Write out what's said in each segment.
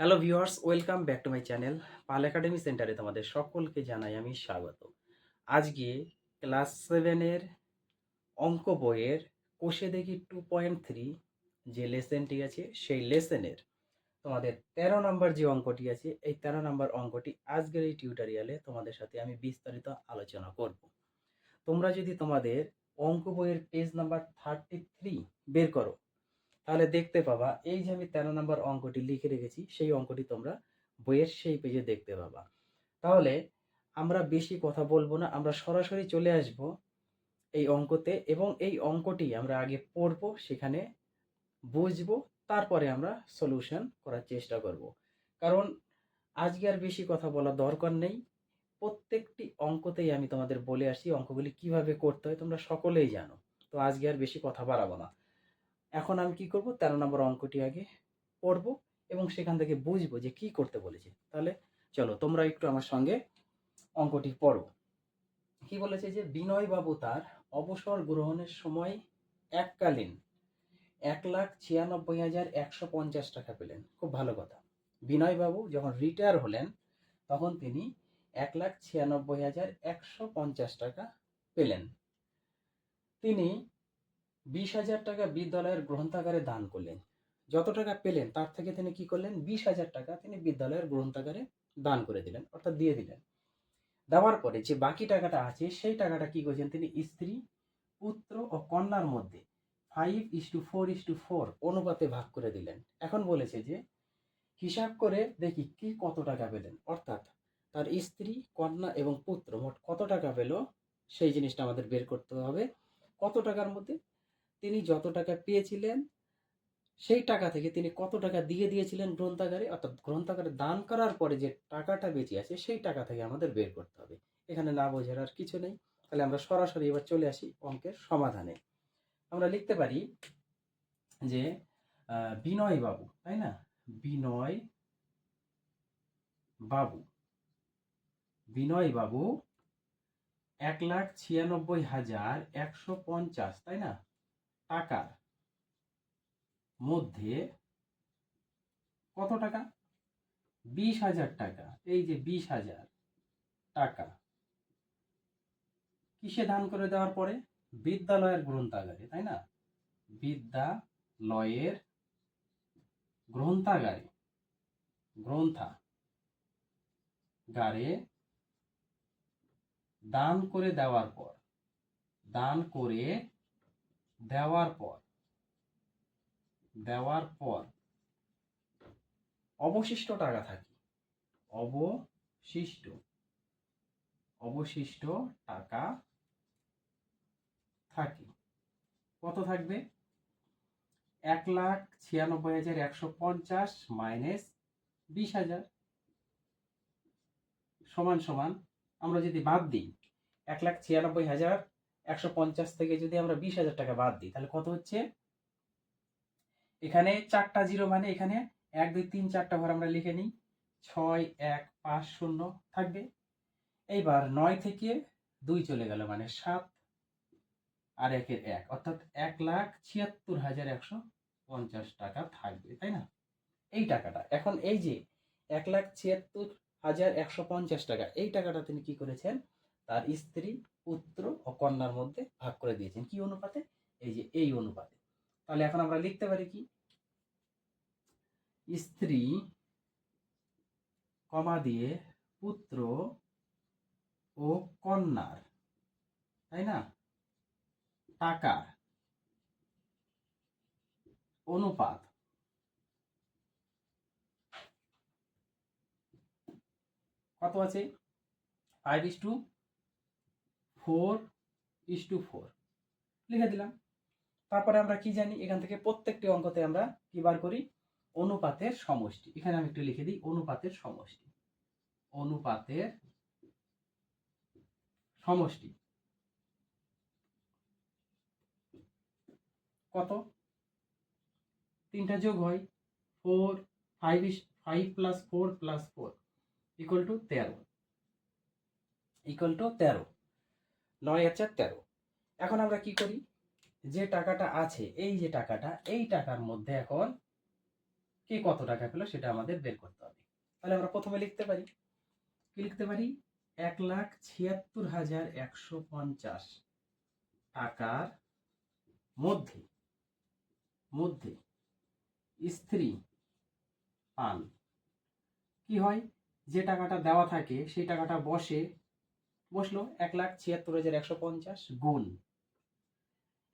Hello viewers welcome back to my channel Pal academy সেন্টারে তোমাদের সকলকে জানাই আমি স্বাগত। আজকে ক্লাস সেভেনের অঙ্ক বইয়ের কোষে দেখি টু পয়েন্ট থ্রি যে লেসেনটি আছে, সেই লেসেনের তোমাদের তেরো নম্বর যে অঙ্কটি আছে, এই তেরো নম্বর অঙ্কটি আজকের এই টিউটোরিয়ালে তোমাদের সাথে আমি বিস্তারিত আলোচনা করব। তোমরা যদি তোমাদের অঙ্ক বইয়ের পেজ নাম্বার থার্টি থ্রি বের করো তাহলে দেখতে পাবা, এই যে আমি তেরো নম্বর অঙ্কটি লিখে রেখেছি, সেই অঙ্কটি তোমরা বইয়ের সেই পেজে দেখতে পাবা। তাহলে আমরা বেশি কথা বলব না, আমরা সরাসরি চলে আসব এই অঙ্কতে এবং এই অঙ্কটি আমরা আগে পড়ব, সেখানে বুঝব, তারপরে আমরা সলিউশন করার চেষ্টা করব। কারণ আজকে আর বেশি কথা বলা দরকার নেই, প্রত্যেকটি অঙ্কতেই আমি তোমাদের বলে আসি অঙ্কগুলি কীভাবে করতে হয়, তোমরা সকলেই জানো। তো আজকে আর বেশি কথা বাড়াবো না। এখন আমি কি করব? তেরো নম্বর অঙ্কটি আগে পড়ব এবং সেখান থেকে বুঝব যে কি করতে বলেছে। তাহলে চলো তোমরা একটু আমার সঙ্গে অঙ্কটি পড়ো। কি বলেছে যে, বিনয়বাবু তার অবসর গ্রহণের সময় এককালীন এক লাখ ছিয়ানব্বই হাজার একশো পঞ্চাশ টাকা পেলেন। খুব ভালো কথা। বিনয়বাবু যখন রিটায়ার হলেন, তখন তিনি এক লাখ ছিয়ানব্বই হাজার একশো পঞ্চাশ টাকা পেলেন। তিনি বিশ হাজার টাকা বিদ্যালয়ের গ্রন্থাগারে দান করলেন। যত টাকা পেলেন, তার থেকে তিনি কি করলেন? বিশ হাজার টাকা তিনি বিদ্যালয়ের গ্রন্থাগারে দান করে দিলেন, অর্থাৎ দিয়ে দিলেন। দেওয়ার পরে যে বাকি টাকাটা আছে, সেই টাকাটা কি করছেন তিনি? স্ত্রী, পুত্র ও কন্যার মধ্যে five is to four is to four অনুপাতে ভাগ করে দিলেন। এখন বলেছে যে, হিসাব করে দেখি কি কত টাকা পেলেন। অর্থাৎ তার স্ত্রী, কন্যা এবং পুত্র মোট কত টাকা পেল? সেই জিনিসটা আমাদের বের করতে হবে। কত টাকার মধ্যে? তিনি যত টাকা পেয়েছিলেন, সেই টাকা থেকে তিনি কত টাকা দিয়ে দিয়েছিলেন গ্রন্থাগারে, অর্থাৎ গ্রন্থাগারে দান করার পরে যে টাকাটা বেঁচে আছে, সেই টাকা থেকে আমাদের বের করতে হবে। এখানে না বোঝার আর কিছু নেই। তাহলে আমরা সরাসরি এবার চলে আসি অঙ্কের সমাধানে। আমরা লিখতে পারি যে বিনয় বাবু তাই না? বিনয় বাবু বিনয় বাবু এক লাখ ছিয়ানব্বই হাজার একশো পঞ্চাশ, তাই না? টাকার মধ্যে কত টাকা? বিশ হাজার টাকা। এই যে বিশ হাজার টাকা কিসে দান করে দেওয়ার পরে? বিদ্যালয়ের গ্রন্থাগারে, তাই না? বিদ্যালয়ের গ্রন্থাগারে গ্রন্থা গারে দান করে দেওয়ার পর, দান করে দেওয়ার পর দেওয়ার পর অবশিষ্ট টাকা থাকে। অবশিষ্ট অবশিষ্ট টাকা থাকে। কত থাকবে? এক লাখ ছিয়ানব্বই হাজার একশো পঞ্চাশ মাইনাস বিশ হাজার। সমান সমান আমরা যদি বাদ দিই, এক লাখ ছিয়ানব্বই হাজার একশো পঞ্চাশ থেকে যদি আমরা বিশ হাজার টাকা বাদ দিই, তাহলে কত হচ্ছে? এখানে চারটা জিরো মানে এখানে এক, দুই, তিন, চারটা ঘর আমরা লিখে নিই। ছয়, এক, পাঁচ, শূন্য থাকবে। এইবার নয় থেকে দুই চলে গেল মানে সাত আর একের এক, অর্থাৎ এক লাখ ছিয়াত্তর হাজার একশো পঞ্চাশ টাকা থাকবে, তাই না? এই টাকাটা, এখন এই যে এক লাখ ছিয়াত্তর হাজার একশো পঞ্চাশ টাকা, এই টাকাটা তিনি কি করেছেন? তার স্ত্রী পুত্র ও কন্যার মধ্যে ভাগ করে দিয়েছেন। কি অনুপাতে? এই যে এই অনুপাতে। তাহলে এখন আমরা লিখতে পারি কি? স্ত্রী কমা দিয়ে পুত্র ও কন্যার, তাই না? টাকার অনুপাত কত আছে? Five is to four is to four. লিখে দিলাম। তারপরে আমরা কি জানি? এখান থেকে প্রত্যেকটি অঙ্কতে আমরা কি বার করি? অনুপাতের সমষ্টি। এখানে আমি একটু লিখে দিই, অনুপাতের সমষ্টি। অনুপাতের সমষ্টি। কত? তিনটা যোগ হয় four, five is, five plus four plus four equal to তেরো। ইকুয়াল টু তেরো। নয় চার তেরো। এখন আমরা কি করি? যে টাকাটা আছে, এই যে টাকাটা, এই টাকার মধ্যে এখন কে কত টাকা পেল সেটা আমাদের বের করতে হবে। তাহলে আমরা প্রথমে লিখতে পারি। কি লিখতে পারি? এক লাখ ছিয়াত্তর হাজার একশো পঞ্চাশ টাকার মধ্যে মধ্যে স্ত্রী পান। কি হয়? যে টাকাটা দেওয়া থাকে, সেই টাকাটা বসে বসল এক লাখ ছিয়াত্তর হাজার একশো পঞ্চাশ গুণ।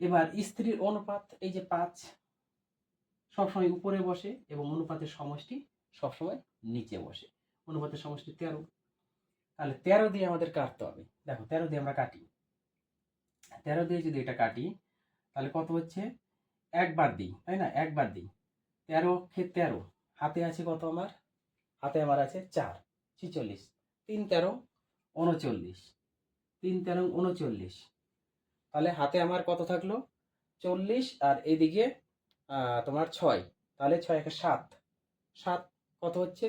এবার স্ত্রীর অনুপাত, এই যে পাঁচ সবসময় উপরে বসে এবং অনুপাতের সমষ্টি সবসময় নিচে বসে। অনুপাতের সমষ্টি তেরো। তাহলে তেরো দিয়ে আমাদের কাটতে হবে। দেখো, তেরো দিয়ে আমরা কাটি। তেরো দিয়ে যদি এটা কাটি, তাহলে কত হচ্ছে? একবার দিই, তাই না? একবার দিই। তেরো খে তেরো, হাতে আছে কত আমার? হাতে আমার আছে চার, ছিচল্লিশ। তিন তেরো উনচল্লিশ তিন তেরো উনচল্লিশ তাহলে হাতে আমার কত থাকল? চল্লিশ আর এদিকে তোমার ছয়। তাহলে ছয় একে সাত। সাত কত হচ্ছে?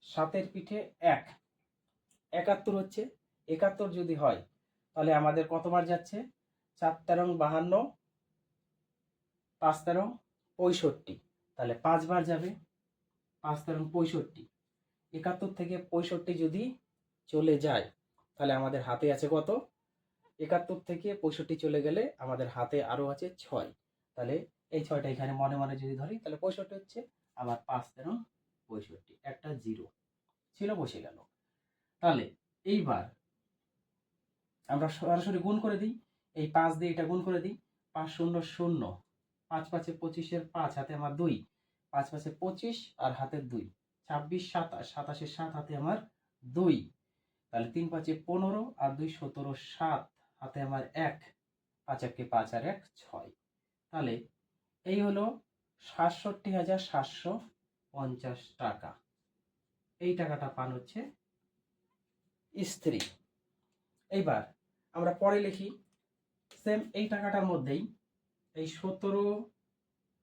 সাতের পিঠে এক। একাত্তর হচ্ছে। একাত্তর যদি হয়, তাহলে আমাদের কতবার যাচ্ছে? চার তেরো বাহান্ন, পাঁচ তেরো পঁয়ষট্টি। তাহলে পাঁচবার যাবে। পাঁচ তেরো পঁয়ষট্টি। একাত্তর থেকে পঁয়ষট্টি যদি চলে যায়। তাহলে আমাদের হাতে আছে কত? একাত্তর থেকে পঁয়ষট্টি চলে গেলে আমাদের হাতে আরও আছে ছয়। তাহলে এই ছয়টা এখানে মনে মনে যদি ধরি, তাহলে পঁয়ষট্টি হচ্ছে আবার পাঁচ তেরো পঁয়ষট্টি, একটা জিরো ছিল, বসে গেল। তাহলে এইবার আমরা সরাসরি গুণ করে দিই। এই পাঁচ দিয়ে এটা গুণ করে দিই। পাঁচ শূন্য শূন্য, পাঁচ পাঁচে পঁচিশের পাঁচ, হাতে আমার দুই। পাঁচ পাঁচে পঁচিশ আর হাতের দুই। ছাব্বিশ সাতাশ, সাতাশের সাত, হাতে আমার দুই। তাহলে তিন পাঁচে পনেরো আর দুই সতেরো সাত, হাতে আমার এক, পাঁচ একে পাঁচ আর এক ছয়। তাহলে এই হলো সাতষট্টি হাজার সাতশো পঞ্চাশ টাকা। এই টাকাটা পান হচ্ছে স্ত্রী। এইবার আমরা পরে লিখি। সেম এই টাকাটার মধ্যেই এই সতেরো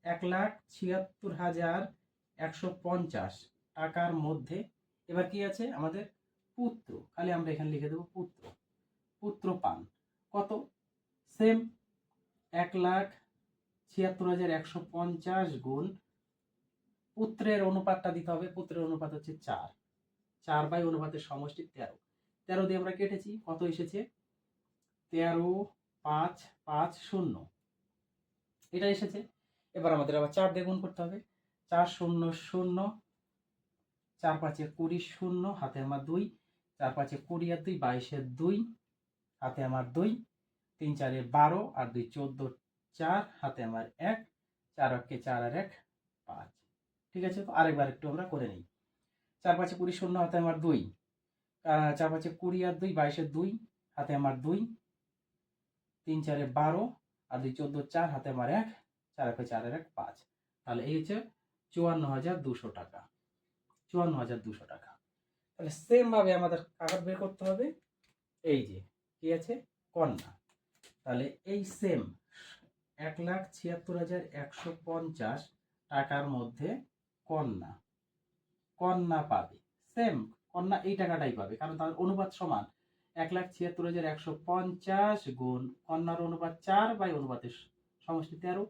এক লাখ ছিয়াত্তর হাজার একশো পঞ্চাশ টাকার মধ্যে এবার কি আছে? আমাদের পুত্র, খালি আমরা এখানে লিখে দেবো পুত্র। পুত্র পান কত? সেম এক লাখ ছিয়াত্তর হাজার একশো পঞ্চাশ গুণ পুত্রের অনুপাতটা দিতে হবে, পুত্রের অনুপাত হচ্ছে চার। চার বাই অনুপাতের সমষ্টি তেরো। তেরো দিয়ে আমরা কেটেছি, কত এসেছে? তেরো পাঁচ পাঁচ শূন্য। এটা এসেছে। এবার আমাদের আবার চার দিয়ে গুণ করতে হবে। চার শূন্য শূন্য, চার পাঁচে কুড়ি শূন্য, হাতে আমার দুই। চার পাঁচে কুড়ি আর দুই বাইশের দুই, হাতে আমার দুই, তিন চারে বারো আর দুই চোদ্দ চার, হাতে আমার এক, চার একে চার আর এক, পাঁচ। ঠিক আছে? তো আরেকবার একটু আমরা করে নিই। চার পাঁচে কুড়ি শূন্য, হাতে আমার দুই। চার পাঁচে কুড়ি আর দুই বাইশের দুই, হাতে আমার দুই, তিন চারে বারো আর দুই চোদ্দ চার, হাতে আমার এক, চার একে চার এক, পাঁচ। তাহলে এই হচ্ছে চুয়ান্ন হাজার দুশো টাকা। চুয়ান্ন হাজার দুশো টাকা। তাহলে সেম ভাবে আমাদের কাগজ বের করতে হবে। এই যে, কি আছে? কন্যা। তাহলে এই সেম এক লাখ ছিয়াত্তর হাজার একশো পঞ্চাশ টাকার মধ্যে কন্যা। কন্যা পাবে। সেম কন্যা এই টাকাটাই পাবে, কারণ তার অনুপাত সমান। এক লাখ ছিয়াত্তর হাজার একশো পঞ্চাশ গুণ কন্যার অনুপাত চার বাই অনুপাতের সমষ্টি তেরো।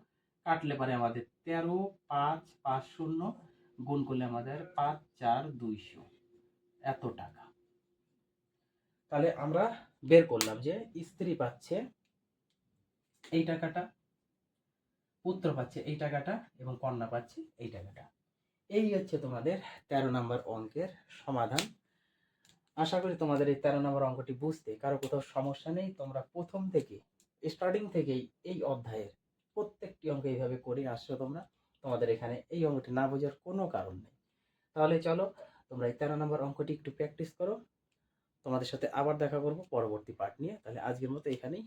কাটলে পারে আমাদের তেরো, পাঁচ পাঁচ শূন্য, গুণ করলে আমাদের পাঁচ, চার দুইশো এত টাকা। তাহলে আমরা বের করলাম যে স্ত্রী পাচ্ছে এই টাকাটা, পুত্র পাচ্ছে এই টাকাটা এবং কন্যা পাচ্ছে এই টাকাটা। এই হচ্ছে তোমাদের তেরো নম্বর অঙ্কের সমাধান। আশা করি তোমাদের এই তেরো নম্বর অঙ্কটি বুঝতে কারও কোথাও সমস্যা নেই। তোমরা প্রথম থেকে স্টার্টিং থেকেই এই অধ্যায়ের প্রত্যেকটি অঙ্ক এইভাবে করে আসছো তোমরা। তোমাদের এখানে এই অঙ্কটি না বোঝার কোনো কারণ নেই। তাহলে চলো তোমরা এই তেরো নম্বর অঙ্কটি একটু প্র্যাকটিস করো। তোমাদের সাথে আবার দেখা করব পরবর্তী পার্ট নিয়ে। তাহলে আজকের মতো এখানেই।